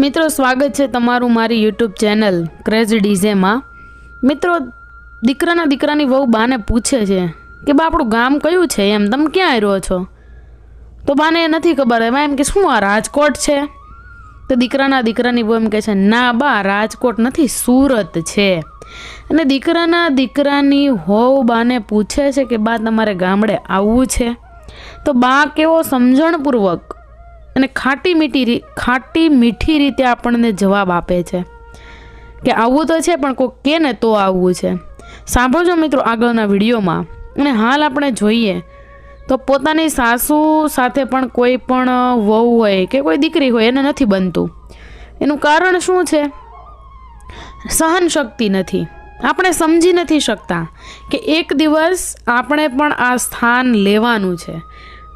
મિત્રો, સ્વાગત છે તમારું મારી યુટ્યુબ ચેનલ ક્રેઝ ડીઝેમાં મિત્રો, દીકરાના દીકરાની વહુ બાને પૂછે છે કે, બા, આપણું ગામ કયું છે? એમ, તમે ક્યાં રહ્યો છો? તો બાને નથી ખબર. એમાં એમ કે, શું આ રાજકોટ છે? તો દીકરાના દીકરાની વહુ એમ કહે છે, ના, બા, રાજકોટ નથી, સુરત છે. અને દીકરાના દીકરાની હોવ બાને પૂછે છે કે, બા, તમારે ગામડે આવવું છે? તો બા કેવો સમજણપૂર્વક અને ખાટી મીઠી ખાટી મીઠી રીતે આપણને જવાબ આપે છે. કે આવવું તો છે, પણ કોઈ કે ને તો આવવું છે. સાંભળજો મિત્રો આગળના વિડીયોમાં. અને હાલ આપણે જોઈએ તો પોતાની સાસુ સાથે પણ કોઈ પણ વહુ હોય કે કોઈ દીકરી હોય એને નથી બનતું. એનું કારણ શું છે? સહન શક્તિ નથી. આપણે સમજી નથી શકતા કે એક દિવસ આપણે પણ આ સ્થાન લેવાનું છે.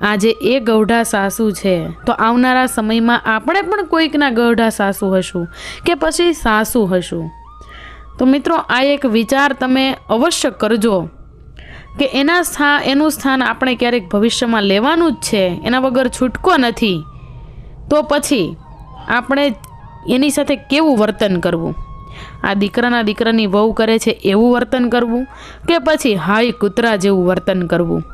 આજે એ ગૌઢા સાસુ છે. તો આવનારા સમયમાં આપણે પણ કોઈકના ગૌઢા સાસુ હશું કે પછી સાસુ હશું? તો મિત્રો, આ એક વિચાર તમે અવશ્ય કરજો કે એના સ્થા, એનું સ્થાન આપણે ક્યારેક ભવિષ્યમાં લેવાનું જ છે. એના વગર છૂટકો નથી. તો પછી આપણે એની સાથે કેવું વર્તન કરવું? આ દીકરાના દીકરાની વહુ કરે છે એવું વર્તન કરવું કે પછી હાઈ કૂતરા જેવું વર્તન કરવું?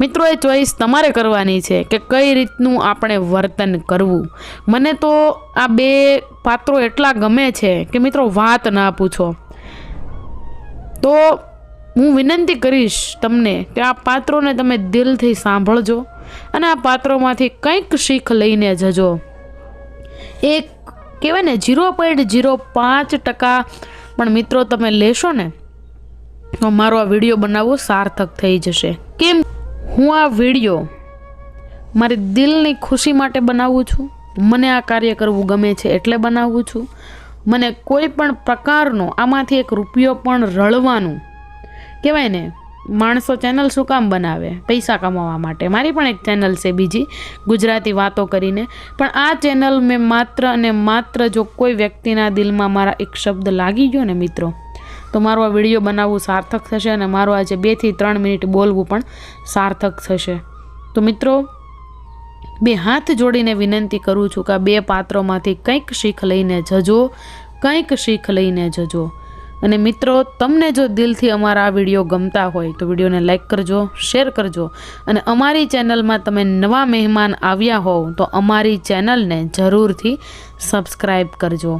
મિત્રો એ ચોઈસ તમારે કરવાની છે કે કઈ રીતનું આપણે વર્તન કરવું? મને તો આ બે પાત્રો એટલા ગમે છે કે મિત્રો વાત ના પૂછો. તો હું વિનંતી કરીશ તમને કે આ પાત્રોને તમે દિલથી સાંભળજો અને આ પાત્રોમાંથી કંઈક શીખ લઈને જજો. એક કહેવાય ને, ઝીરો પોઈન્ટ ઝીરો પાંચ ટકા. પણ મિત્રો, તમે લેશો ને, તો મારો આ વીડિયો બનાવવો સાર્થક થઈ જશે. કેમ? હું આ વીડિયો મારી દિલની ખુશી માટે બનાવું છું. મને આ કાર્ય કરવું ગમે છે એટલે બનાવું છું. મને કોઈ પણ પ્રકારનો, આમાંથી એક રૂપિયો પણ રળવાનું. કહેવાય ને માણસો ચેનલ શું કામ બનાવે? પૈસા કમાવા માટે. મારી પણ એક ચેનલ છે બીજી, ગુજરાતી વાતો કરીને. પણ આ ચેનલ મેં માત્ર અને માત્ર જો કોઈ વ્યક્તિના દિલમાં મારા એક શબ્દ લાગી ગયો ને મિત્રો, તો મારો આ વીડિયો બનાવવું સાર્થક થશે અને મારું આજે બેથી ત્રણ મિનિટ બોલવું પણ સાર્થક થશે. તો મિત્રો, બે હાથ જોડીને વિનંતી કરું છું કે આ બે પાત્રોમાંથી કંઈક શીખ લઈને જજો, કંઈક શીખ લઈને જજો. અને મિત્રો તમને જો દિલથી અમારા આ વીડિયો ગમતા હોય તો વિડીયોને લાઇક કરજો શેર કરજો અને અમારી ચેનલમાં તમે નવા મહેમાન આવ્યા હોવ તો અમારી ચેનલને જરૂરથી સબસ્ક્રાઈબ કરજો.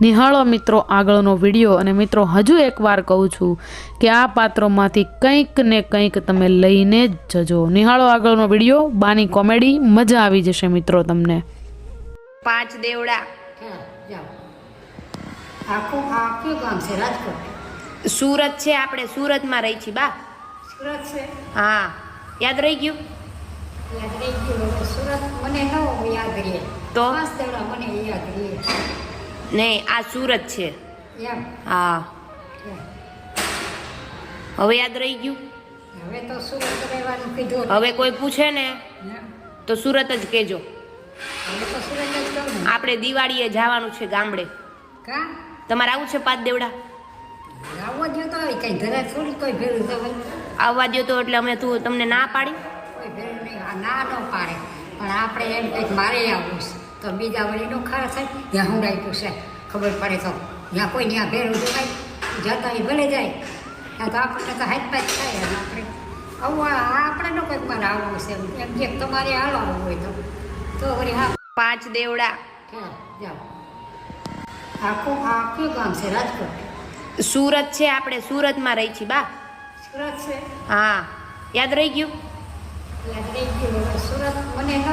નિહાળો મિત્રો આગળનો વીડિયો અને મિત્રો હજુ એકવાર કહું છું કે આ પાત્રોમાંથી કંઈક ને કંઈક તમે લઈને જ જજો. નિહાળો આગળનો વીડિયો બાની કોમેડી મજા આવી જશે મિત્રો તમને. પાંચ દેવડા. હા જાઓ. આખું આ કયું ગામ છે રાજકોટ. સુરત છે આપણે સુરતમાં રહી છીએ બા. સુરત છે? હા. યાદ રહી ગયું? યાદ રહી ગયું સુરત મને ન યાદ રહે તો? મને યાદ રહે નહીં આ સુરત છે. હા. હવે યાદ રહી ગયું? હવે તો સુરત રહેવાનું કીધું. હવે કોઈ પૂછે ને? તો સુરત જ કહેજો. આપણે દિવાળીએ જવાનું છે ગામડે. કા? તમારે આવું છે પાંચ દેવડા? આવવા દો તો કઈ ઘરે થોડી કોઈ ભેળું થવાનું આવવા દો તો એટલે અમે તું તમને ના પાડી? કોઈ ભેળું નહીં ના ન પાડે. પણ આપણે એમ કંઈક મારે આવવું છે. તો બીજા વળી નો ખાર થાય ત્યાં હું રાખ્યું છે. ખબર પડે તો ત્યાં કોઈ ત્યાં ભેરું જોવાય. જતા એ ભલે જાય. ત્યાં તો આપણને તો હાથ પાથ થાય આપણે. આવું આપણે નો કંઈક મારે આવવું છે. એમ જે તમારે હાલો આવવું હોય તો. તો વળી હા. પાંચ દેવડા. હા, જાઓ. આખું આ ગામ છે રાજકોટ. સુરત છે આપણે સુરતમાં રહી છીએ બા. સુરત છે? હા યાદ રહી ગયું? યાદ રહી ગયું સુરત મને ન